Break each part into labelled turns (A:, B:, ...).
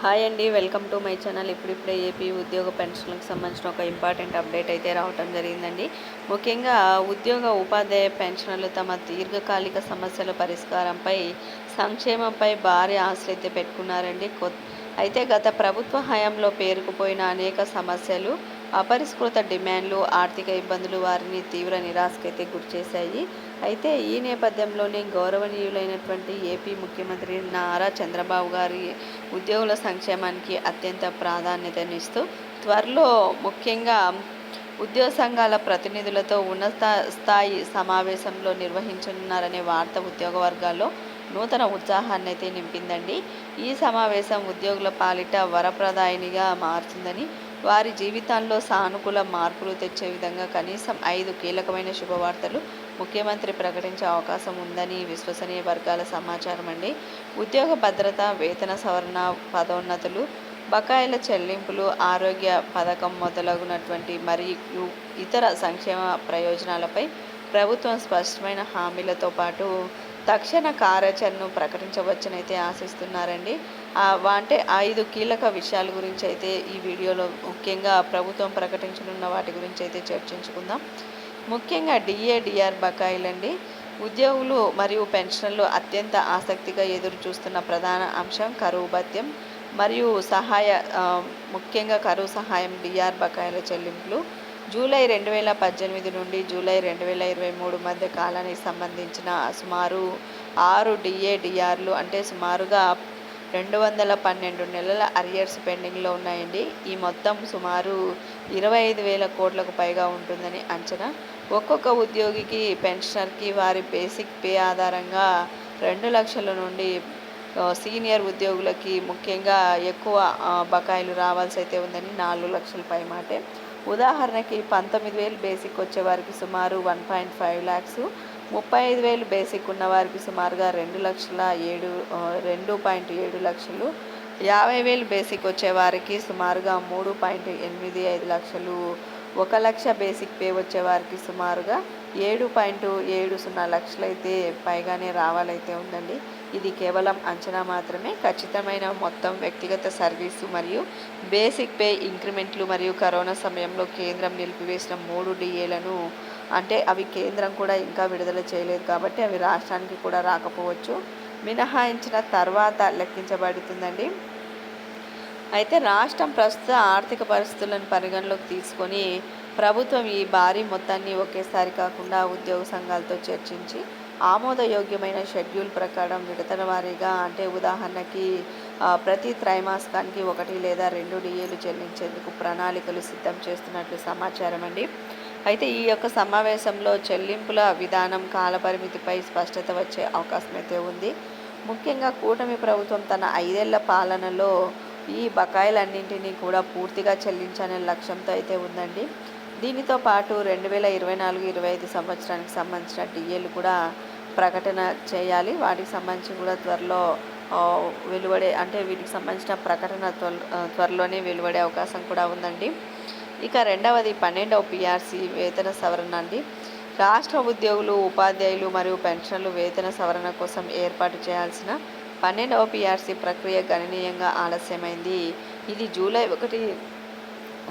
A: Hi అండి welcome to my channel. ఇప్పుడిప్పుడే AP ఉద్యోగ పెన్షన్లకు సంబంధించిన ఒక ఇంపార్టెంట్ అప్డేట్ అయితే రావటం జరిగిందండి. ముఖ్యంగా ఉద్యోగ ఉపాధ్యాయ పెన్షన్లు తమ దీర్ఘకాలిక సమస్యల పరిష్కారంపై సంక్షేమంపై భారీ ఆశలు అయితే పెట్టుకున్నారండి. కొ అయితే గత ప్రభుత్వ హయాంలో పేరుకుపోయిన అనేక సమస్యలు అపరిష్కృత డిమాండ్లు ఆర్థిక ఇబ్బందులు వారిని తీవ్ర నిరాశకైతే గురిచేశాయి. అయితే ఈ నేపథ్యంలోనే గౌరవనీయులైనటువంటి ఏపీ ముఖ్యమంత్రి నారా చంద్రబాబు గారి ఉద్యోగుల సంక్షేమానికి అత్యంత ప్రాధాన్యతనిస్తూ త్వరలో ముఖ్యంగా ఉద్యోగ సంఘాల ప్రతినిధులతో ఉన్నత స్థాయి సమావేశంలో నిర్వహించనున్నారనే వార్త ఉద్యోగ వర్గాల్లో నూతన ఉత్సాహాన్ని అయితే నింపిందండి. ఈ సమావేశం ఉద్యోగుల పాలిట వరప్రదాయినిగా మారుతుందని వారి జీవితాల్లో సానుకూల మార్పులు తెచ్చే విధంగా కనీసం ఐదు కీలకమైన శుభవార్తలు ముఖ్యమంత్రి ప్రకటించే అవకాశం ఉందని విశ్వసనీయ వర్గాల సమాచారం అండి. ఉద్యోగ భద్రత వేతన సవరణ పదోన్నతులు బకాయిల చెల్లింపులు ఆరోగ్య పథకం మొదలగునటువంటి మరియు ఇతర సంక్షేమ ప్రయోజనాలపై ప్రభుత్వం స్పష్టమైన హామీలతో పాటు తక్షణ కార్యాచరణను ప్రకటించవచ్చనైతే ఆశిస్తున్నారండి. అంటే ఐదు కీలక విషయాల గురించి అయితే ఈ వీడియోలో ముఖ్యంగా ప్రభుత్వం ప్రకటించనున్న వాటి గురించి అయితే చర్చించుకుందాం. ముఖ్యంగా డిఏ డిఆర్ బకాయిలండి. ఉద్యోగులు మరియు పెన్షన్లు అత్యంత ఆసక్తిగా ఎదురు చూస్తున్న ప్రధాన అంశం కరువు భత్యం మరియు సహాయ ముఖ్యంగా కరువు సహాయం డిఆర్ బకాయిల చెల్లింపులు. జూలై రెండు వేల పద్దెనిమిది నుండి జూలై రెండు వేల ఇరవై మూడు మధ్య కాలానికి సంబంధించిన సుమారు ఆరు డిఏ డిఆర్లు అంటే సుమారుగా రెండు వందల పన్నెండు నెలల అరియర్స్ పెండింగ్లో ఉన్నాయండి. ఈ మొత్తం సుమారు ఇరవై ఐదు వేల కోట్లకు పైగా ఉంటుందని అంచనా. ఒక్కొక్క ఉద్యోగికి పెన్షనర్కి వారి బేసిక్ పే ఆధారంగా రెండు లక్షల నుండి సీనియర్ ఉద్యోగులకి ముఖ్యంగా ఎక్కువ బకాయిలు రావాల్సి అయితే ఉందని నాలుగు లక్షల పై మాటే. ఉదాహరణకి పంతొమ్మిది వేలు బేసిక్ వచ్చేవారికి సుమారు వన్ పాయింట్ ఫైవ్ ల్యాక్స్. ముప్పై ఐదు వేలు బేసిక్ ఉన్న వారికి సుమారుగా రెండు లక్షల ఏడు రెండు పాయింట్ ఏడు లక్షలు. యాభై వేలు బేసిక్ వచ్చేవారికి సుమారుగా మూడు పాయింట్ ఎనిమిది ఐదు లక్షలు. ఒక లక్ష బేసిక్ పే వచ్చేవారికి సుమారుగా ఏడు పాయింట్ ఏడు సున్నా లక్షలైతే పైగానే రావాలైతే ఉందండి. ఇది కేవలం అంచనా మాత్రమే. ఖచ్చితమైన మొత్తం వ్యక్తిగత సర్వీసు మరియు బేసిక్ పే ఇంక్రిమెంట్లు మరియు కరోనా సమయంలో కేంద్రం నిలిపివేసిన మూడు డిఏలను అంటే అవి కేంద్రం కూడా ఇంకా విడుదల చేయలేదు కాబట్టి అవి రాష్ట్రానికి కూడా రాకపోవచ్చు. మినహాయించిన తర్వాత లెక్కించబడుతుందండి. అయితే రాష్ట్రం ప్రస్తుత ఆర్థిక పరిస్థితులను పరిగణలోకి తీసుకొని ప్రభుత్వం ఈ భారీ మొత్తాన్ని ఒకేసారి కాకుండా ఉద్యోగ సంఘాలతో చర్చించి ఆమోదయోగ్యమైన షెడ్యూల్ ప్రకారం విడతల వారీగా అంటే ఉదాహరణకి ప్రతి త్రైమాసికానికి ఒకటి లేదా రెండు డిఏలు చెల్లించేందుకు ప్రణాళికలు సిద్ధం చేస్తున్నట్లు సమాచారం అండి అయితే ఈ యొక్క సమావేశంలో చెల్లింపుల విధానం కాలపరిమితిపై స్పష్టత వచ్చే అవకాశం అయితే ఉంది. ముఖ్యంగా కూటమి ప్రభుత్వం తన ఐదేళ్ళ పాలనలో ఈ బకాయిలన్నింటినీ కూడా పూర్తిగా చెల్లించాలనే లక్ష్యంతో అయితే ఉందండి. దీనితో పాటు రెండు వేల ఇరవై నాలుగు ఇరవై ఐదు సంవత్సరానికి సంబంధించిన డిఏలు కూడా ప్రకటన చేయాలి. వాటికి సంబంధించి కూడా త్వరలో వెలువడే అంటే వీటికి సంబంధించిన ప్రకటన త్వర త్వరలోనే వెలువడే అవకాశం కూడా ఉందండి. ఇక రెండవది పన్నెండవ పిఆర్సీ వేతన సవరణ అండి. రాష్ట్ర ఉద్యోగులు ఉపాధ్యాయులు మరియు పెన్షన్లు వేతన సవరణ కోసం ఏర్పాటు చేయాల్సిన పన్నెండవ పిఆర్సీ ప్రక్రియ గణనీయంగా ఆలస్యమైంది. ఇది జూలై ఒకటి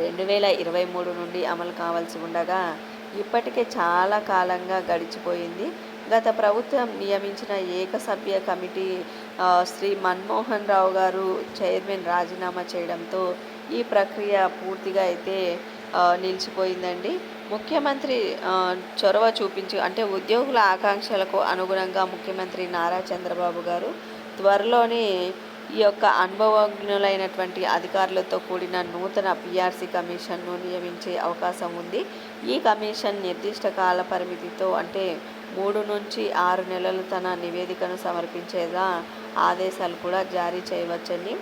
A: రెండు వేల ఇరవై మూడు నుండి అమలు కావాల్సి ఉండగా ఇప్పటికే చాలా కాలంగా గడిచిపోయింది. గత ప్రభుత్వం నియమించిన ఏకసభ్య కమిటీ శ్రీ మన్మోహన్ రావు గారు చైర్మన్ రాజీనామా చేయడంతో ఈ ప్రక్రియ పూర్తిగా అయితే నిలిచిపోయిందండి. ముఖ్యమంత్రి చొరవ చూపించి అంటే ఉద్యోగుల ఆకాంక్షలకు అనుగుణంగా ముఖ్యమంత్రి నారా చంద్రబాబు గారు త్వరలోనే ఈ యొక్క అనుభవజ్ఞులైనటువంటి అధికారులతో కూడిన నూతన పిఆర్సీ కమిషన్ను నియమించే అవకాశం ఉంది. ఈ కమిషన్ నిర్దిష్ట కాల పరిమితితో అంటే మూడు నుంచి ఆరు నెలలు తన నివేదికను సమర్పించేలా ఆదేశాలు కూడా జారీ చేయవచ్చండి.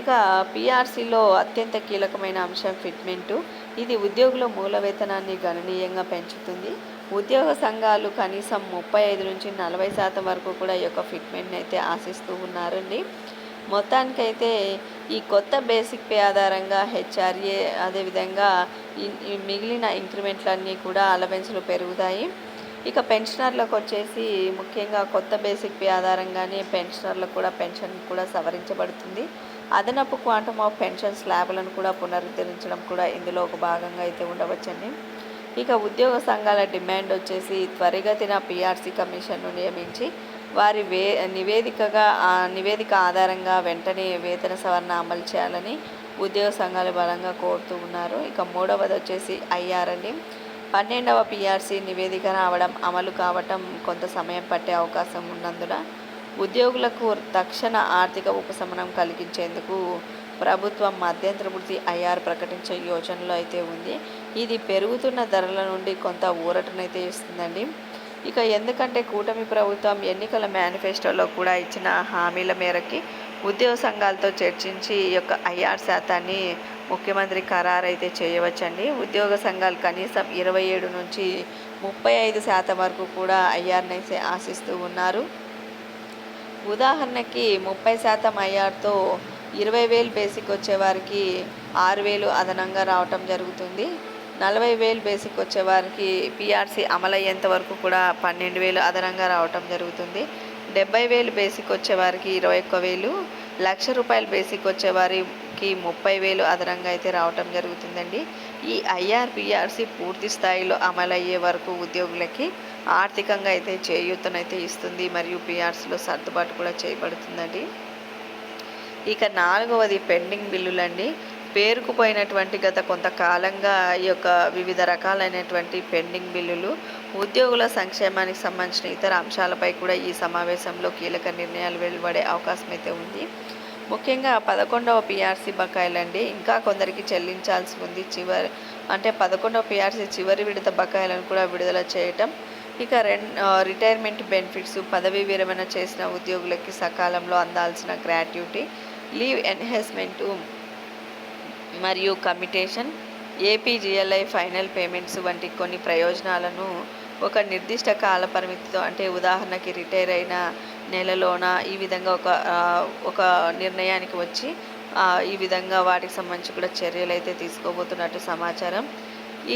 A: ఇక పిఆర్సీలో అత్యంత కీలకమైన అంశం ఫిట్మెంటు. ఇది ఉద్యోగుల మూల వేతనాన్ని గణనీయంగా పెంచుతుంది. ఉద్యోగ సంఘాలు కనీసం ముప్పై ఐదు నుంచి నలభై శాతం వరకు కూడా ఈ యొక్క ఫిట్మెంట్ని అయితే ఆశిస్తూ ఉన్నారండి. మొత్తానికైతే ఈ కొత్త బేసిక్ పే ఆధారంగా హెచ్ఆర్ఏ అదేవిధంగా ఈ మిగిలిన ఇంక్రిమెంట్లన్నీ కూడా అలవెన్స్లు పెరుగుతాయి. ఇక పెన్షనర్లకు వచ్చేసి ముఖ్యంగా కొత్త బేసిక్ పే ఆధారంగానే పెన్షనర్లకు కూడా పెన్షన్ కూడా సవరించబడుతుంది. అదనపు క్వాంటమ్ ఆఫ్ పెన్షన్ స్లాబ్లను కూడా పునరుద్ధరించడం కూడా ఇందులో ఒక భాగంగా అయితే ఉండవచ్చండి. ఇక ఉద్యోగ సంఘాల డిమాండ్ వచ్చేసి త్వరిగతిన పిఆర్సీ కమిషన్ను నియమించి వారి వే నివేదికగా నివేదిక ఆధారంగా వెంటనే వేతన సవరణ అమలు చేయాలని ఉద్యోగ సంఘాలు బలంగా కోరుతూ ఉన్నారు. ఇక మూడవది వచ్చేసి ఐఆర్ అండి. పన్నెండవ పీఆర్సీ నివేదిక రావడం అమలు కావటం కొంత సమయం పట్టే అవకాశం ఉన్నందున ఉద్యోగులకు తక్షణ ఆర్థిక ఉపశమనం కలిగించేందుకు ప్రభుత్వం మధ్యంతర వృత్తి ఐఆర్ ప్రకటించే యోచనలో అయితే ఉంది. ఇది పెరుగుతున్న ధరల నుండి కొంత ఊరటనైతే ఇస్తుందండి. ఇక ఎందుకంటే కూటమి ప్రభుత్వం ఎన్నికల మేనిఫెస్టోలో కూడా ఇచ్చిన హామీల మేరకి ఉద్యోగ సంఘాలతో చర్చించి ఈ యొక్క ఐఆర్ శాతాన్ని ముఖ్యమంత్రి ఖరారు అయితే చేయవచ్చండి. ఉద్యోగ సంఘాలు కనీసం ఇరవై ఏడు నుంచి ముప్పై ఐదు శాతం వరకు కూడా ఐఆర్ని ఆశిస్తూ ఉన్నారు. ఉదాహరణకి ముప్పై శాతం ఐఆర్తో ఇరవై వేలు బేసిక్ వచ్చేవారికి ఆరు వేలు అదనంగా రావటం జరుగుతుంది. నలభై వేలు బేసిక్ వచ్చేవారికి పీఆర్సీ అమలయ్యేంత వరకు కూడా పన్నెండు వేలు అదనంగా రావటం జరుగుతుంది. డెబ్బై వేలు బేసిక్ వచ్చేవారికి ఇరవై ఒక్క వేలు లక్ష రూపాయలు బేసిక్ వచ్చేవారికి ముప్పై వేలు అదనంగా అయితే రావటం జరుగుతుందండి. ఈ ఐఆర్పిఆర్సి పూర్తి స్థాయిలో అమలయ్యే వరకు ఉద్యోగులకి ఆర్థికంగా అయితే చేయూతనైతే ఇస్తుంది. మరియు పిఆర్సీలో సర్దుబాటు కూడా చేయబడుతుందండి. ఇక నాలుగవది పెండింగ్ బిల్లులండి. పేరుకుపోయినటువంటి గత కొంతకాలంగా ఈ యొక్క వివిధ రకాలైనటువంటి పెండింగ్ బిల్లులు ఉద్యోగుల సంక్షేమానికి సంబంధించిన ఇతర అంశాలపై కూడా ఈ సమావేశంలో కీలక నిర్ణయాలు వెలువడే అవకాశం అయితే ఉంది. ముఖ్యంగా పదకొండవ పిఆర్సీ బకాయిలండి ఇంకా కొందరికి చెల్లించాల్సి ఉంది. చివరి అంటే పదకొండవ పిఆర్సీ చివరి విడత బకాయిలను కూడా విడుదల చేయటం ఇక రెన్ రిటైర్మెంట్ బెనిఫిట్స్ పదవీ విరమణ చేసిన ఉద్యోగులకి సకాలంలో అందాల్సిన గ్రాట్యుటీ లీవ్ ఎన్హెస్మెంటు మరియు కమిటేషన్ ఏపీజిఎల్ఐ ఫైనల్ పేమెంట్స్ వంటి కొన్ని ప్రయోజనాలను ఒక నిర్దిష్ట కాల పరిమితితో అంటే ఉదాహరణకి రిటైర్ అయిన నెలలోన ఈ విధంగా ఒక ఒక నిర్ణయానికి వచ్చి ఈ విధంగా వాటికి సంబంధించి కూడా చర్యలు అయితే తీసుకోబోతున్నట్టు సమాచారం.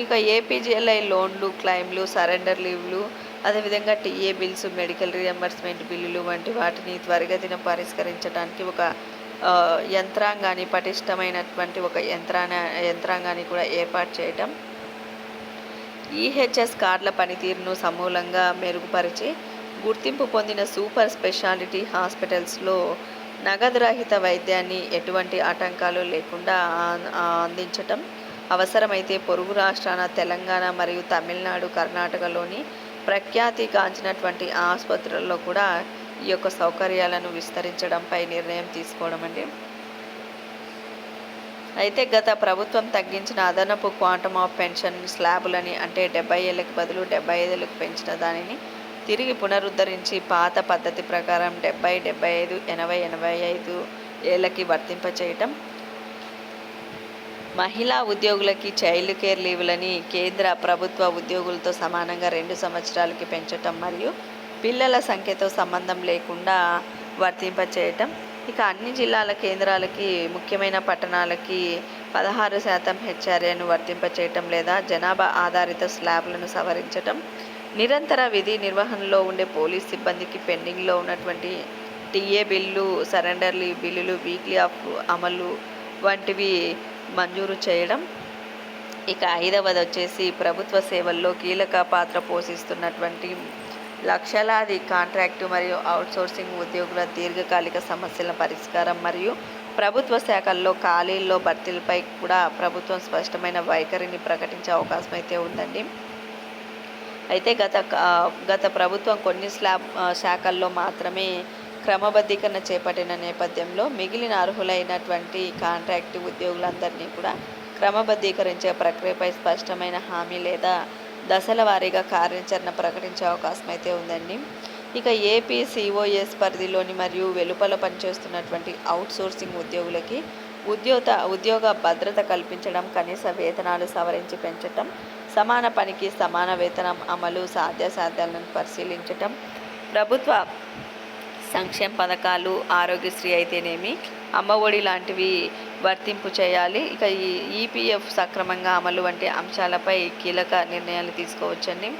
A: ఇక ఏపీజిఎల్ఐ లోన్లు క్లైమ్లు సరెండర్ లీవ్లు అదేవిధంగా టీఏ బిల్స్ మెడికల్ రియంబర్స్మెంట్ బిల్లులు వంటి వాటిని త్వరగతిన పరిష్కరించడానికి ఒక యంత్రాంగాన్ని పటిష్టమైనటువంటి ఒక యంత్రాన యంత్రాంగాన్ని కూడా ఏర్పాటు చేయటం. ఈహెచ్ఎస్ కార్డుల పనితీరును సమూలంగా మెరుగుపరిచి గుర్తింపు పొందిన సూపర్ స్పెషాలిటీ హాస్పిటల్స్లో నగదు రహిత వైద్యాన్ని ఎటువంటి ఆటంకాలు లేకుండా అందించటం. అవసరమైతే పొరుగు రాష్ట్రాన తెలంగాణ మరియు తమిళనాడు కర్ణాటకలోని ప్రఖ్యాతి కాంచినటువంటి ఆసుపత్రుల్లో కూడా ఈ యొక్క సౌకర్యాలను విస్తరించడంపై నిర్ణయం తీసుకోవడం అండి. అయితే గత ప్రభుత్వం తగ్గించిన అదనపు క్వాంటమ్ ఆఫ్ పెన్షన్ స్లాబులని అంటే డెబ్బై ఏళ్ళకి బదులు డెబ్బై ఐదులకు పెంచిన దానిని తిరిగి పునరుద్ధరించి పాత పద్ధతి ప్రకారం డెబ్బై డెబ్బై ఐదు ఎనభై ఎనభై ఐదు ఏళ్ళకి వర్తింపచేయటం. మహిళా ఉద్యోగులకి చైల్డ్ కేర్ లీవులని కేంద్ర ప్రభుత్వ ఉద్యోగులతో సమానంగా రెండు సంవత్సరాలకి పెంచటం మరియు పిల్లల సంఖ్యతో సంబంధం లేకుండా వర్తింపచేయటం. ఇక అన్ని జిల్లాల కేంద్రాలకి ముఖ్యమైన పట్టణాలకి పదహారు శాతం హెచ్ఆర్ఏను వర్తింపచేయటం లేదా జనాభా ఆధారిత స్లాబ్లను సవరించటం. నిరంతర విధి నిర్వహణలో ఉండే పోలీస్ సిబ్బందికి పెండింగ్లో ఉన్నటువంటి టీఏ బిల్లు సరెండర్లు బిల్లులు వీక్లీ ఆఫ్ అమలు వంటివి మంజూరు చేయడం. ఇక ఐదవది వచ్చేసి ప్రభుత్వ సేవల్లో కీలక పాత్ర పోషిస్తున్నటువంటి లక్షలాది కాంట్రాక్టు మరియు అవుట్సోర్సింగ్ ఉద్యోగుల దీర్ఘకాలిక సమస్యల పరిష్కారం మరియు ప్రభుత్వ శాఖల్లో ఖాళీల్లో భర్తీలపై కూడా ప్రభుత్వం స్పష్టమైన వైఖరిని ప్రకటించే అవకాశం అయితే ఉందండి. అయితే గత గత ప్రభుత్వం కొన్ని స్లాబ్ శాఖల్లో మాత్రమే క్రమబద్ధీకరణ చేపట్టిన నేపథ్యంలో మిగిలిన అర్హులైనటువంటి కాంట్రాక్ట్ ఉద్యోగులందరినీ కూడా క్రమబద్ధీకరించే ప్రక్రియపై స్పష్టమైన హామీ లేదా దశల వారీగా కార్యాచరణ ప్రకటించే అవకాశం అయితే ఉందండి. ఇక ఏపీ సిఓఎస్ పరిధిలోని మరియు వెలుపల పనిచేస్తున్నటువంటి అవుట్సోర్సింగ్ ఉద్యోగులకి ఉద్యోగ ఉద్యోగ భద్రత కల్పించడం కనీస వేతనాలు సవరించి పెంచటం సమాన పనికి సమాన వేతనం అమలు సాధ్యాసాధ్యాలను పరిశీలించటం ప్రభుత్వ సంక్షేమ పథకాలు ఆరోగ్యశ్రీ అయితేనేమి అమ్మఒడి లాంటివి వర్తింపు చేయాలి. ఇక ఈ ఈపీఎఫ్ సక్రమంగా అమలు వంటి అంశాలపై కీలక నిర్ణయాలు తీసుకోవచ్చండి.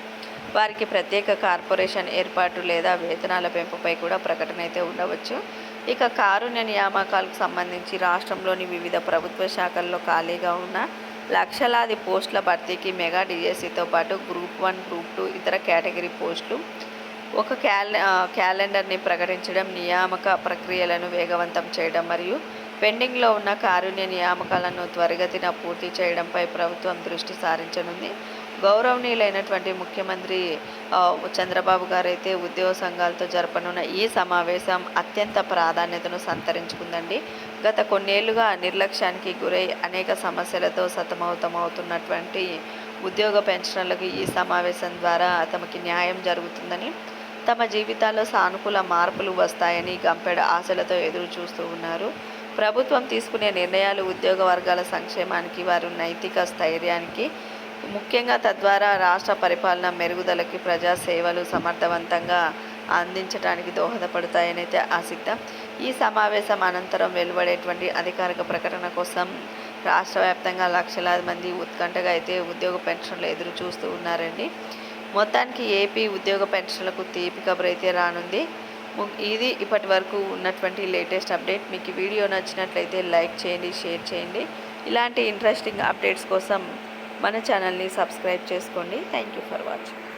A: వారికి ప్రత్యేక కార్పొరేషన్ ఏర్పాటు లేదా వేతనాల పెంపుపై కూడా ప్రకటన అయితే ఉండవచ్చు. ఇక కారుణ్య నియామకాలకు సంబంధించి రాష్ట్రంలోని వివిధ ప్రభుత్వ శాఖల్లో ఖాళీగా ఉన్న లక్షలాది పోస్టుల భర్తీకి మెగా డిఎస్సితో పాటు గ్రూప్ వన్ గ్రూప్ టూ ఇతర కేటగిరీ పోస్టులు. ఒక క్యాల క్యాలెండర్ని ప్రకటించడం నియామక ప్రక్రియలను వేగవంతం చేయడం మరియు పెండింగ్లో ఉన్న కారుణ్య నియామకాలను త్వరిగతిన పూర్తి చేయడంపై ప్రభుత్వం దృష్టి సారించనుంది. గౌరవనీయులైనటువంటి ముఖ్యమంత్రి చంద్రబాబు గారైతే ఉద్యోగ సంఘాలతో జరపనున్న ఈ సమావేశం అత్యంత ప్రాధాన్యతను సంతరించుకుందండి. గత కొన్నేళ్ళుగా నిర్లక్ష్యానికి గురై అనేక సమస్యలతో సతమతమవుతున్నటువంటి ఉద్యోగ పెన్షనర్లకు ఈ సమావేశం ద్వారా తమకి న్యాయం జరుగుతుందని తమ జీవితాల్లో సానుకూల మార్పులు వస్తాయని గంపెడ ఆశలతో ఎదురు చూస్తూ ఉన్నారు. ప్రభుత్వం తీసుకునే నిర్ణయాలు ఉద్యోగ వర్గాల సంక్షేమానికి వారి నైతిక స్థైర్యానికి ముఖ్యంగా తద్వారా రాష్ట్ర పరిపాలన మెరుగుదలకి ప్రజా సేవలు సమర్థవంతంగా అందించడానికి దోహదపడతాయనైతే అయితే ఆశిద్దాం. ఈ సమావేశం అనంతరం వెలువడేటువంటి అధికారిక ప్రకటన కోసం రాష్ట్ర వ్యాప్తంగా లక్షలాది మంది ఉత్కంఠగా అయితే ఉద్యోగ పెన్షన్లు ఎదురు చూస్తూ ఉన్నారండి. మొత్తానికి ఏపీ ఉద్యోగ పెన్షన్లకు తీపి కబురైతే రానుంది. ఇది ఇప్పటి వరకు ఉన్నటువంటి లేటెస్ట్ అప్డేట్. మీకు వీడియో నచ్చినట్లయితే లైక్ చేయండి షేర్ చేయండి. ఇలాంటి ఇంట్రెస్టింగ్ అప్డేట్స్ కోసం మన ఛానల్ని సబ్స్క్రైబ్ చేసుకోండి. Thank you for watching.